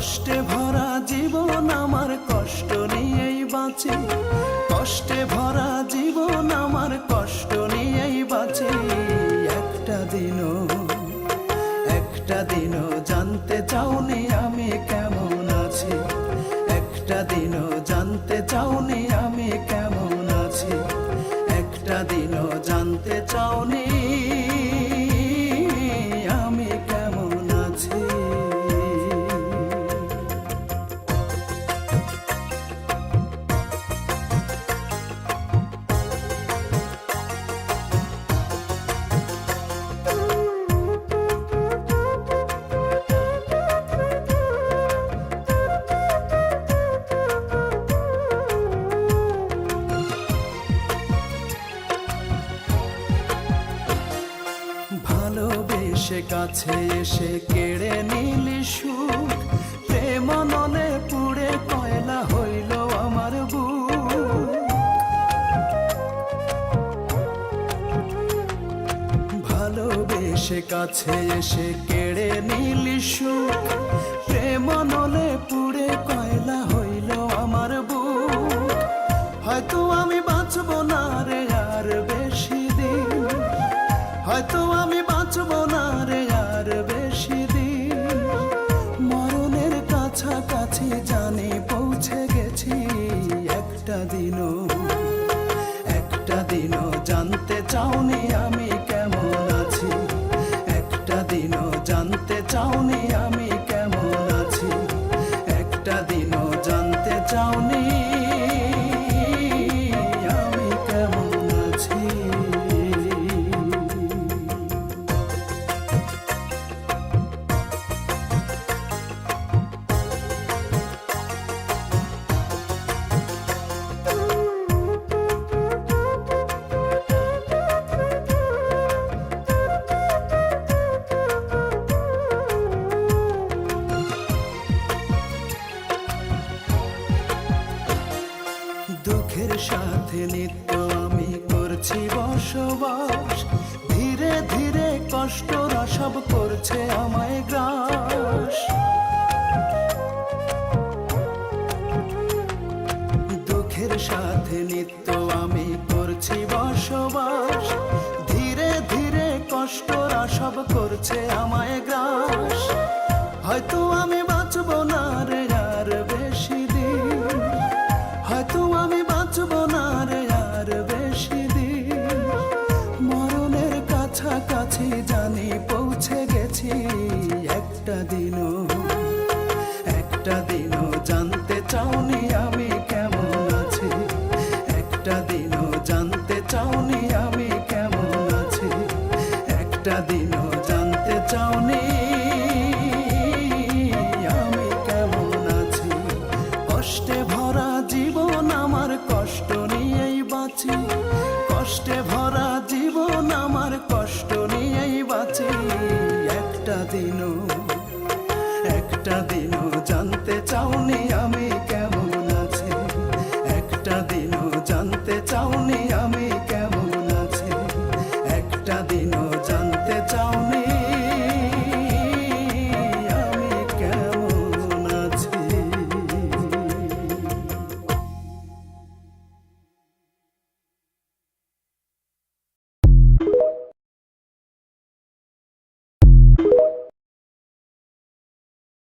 কষ্টে ভরা জীবন আমার কষ্ট নিয়েই বাঁচে। কষ্টে ভরা জীবন আমার কষ্ট নিয়েই বাঁচে। একটা দিনও একটা দিনও জানতে চাওনি আমি কেমন আছি। একটা দিনও জানতে চাওনি আমি কেমন আছি। একটা দিনও জানতে চাওনি ভালোবেসে কাছে এসে কেড়ে নিলি সুখ। প্রেম নলে পুড়ে কয়লা হইল আমার বুক। ভালোবেসে কাছে এসে কেড়ে নিলি সুখ। প্রেম নলে পুড়ে কয়লা হইল আমার বুক। হয়তো আমি বাঁচবো না রে একটা দিনও একটা দিনও জানতে চাওনি আমি কেমন আছি। একটা দিনও জানতে চাওনি সাথে নিত্য আমি করছি বসবাস। ধীরে ধীরে কষ্ট সব করছে আমায় গ্রাস। দুঃখের সাথে নিত্য আমি করছি বসবাস। ধীরে ধীরে কষ্ট সব করছে আমায় জানি পৌঁছে গেছি। একটা দিনও একটা দিনও জানতে চাওনি আমি কেমন আছি। একটা দিনও জানতে চাওনি আমি কেমন আছি। একটা দিনও জানতে চাওনি আমি কেমন আছি। কষ্টে ভরা জীবন আমার কষ্ট নিয়েই বাঁচি। কষ্টে কষ্ট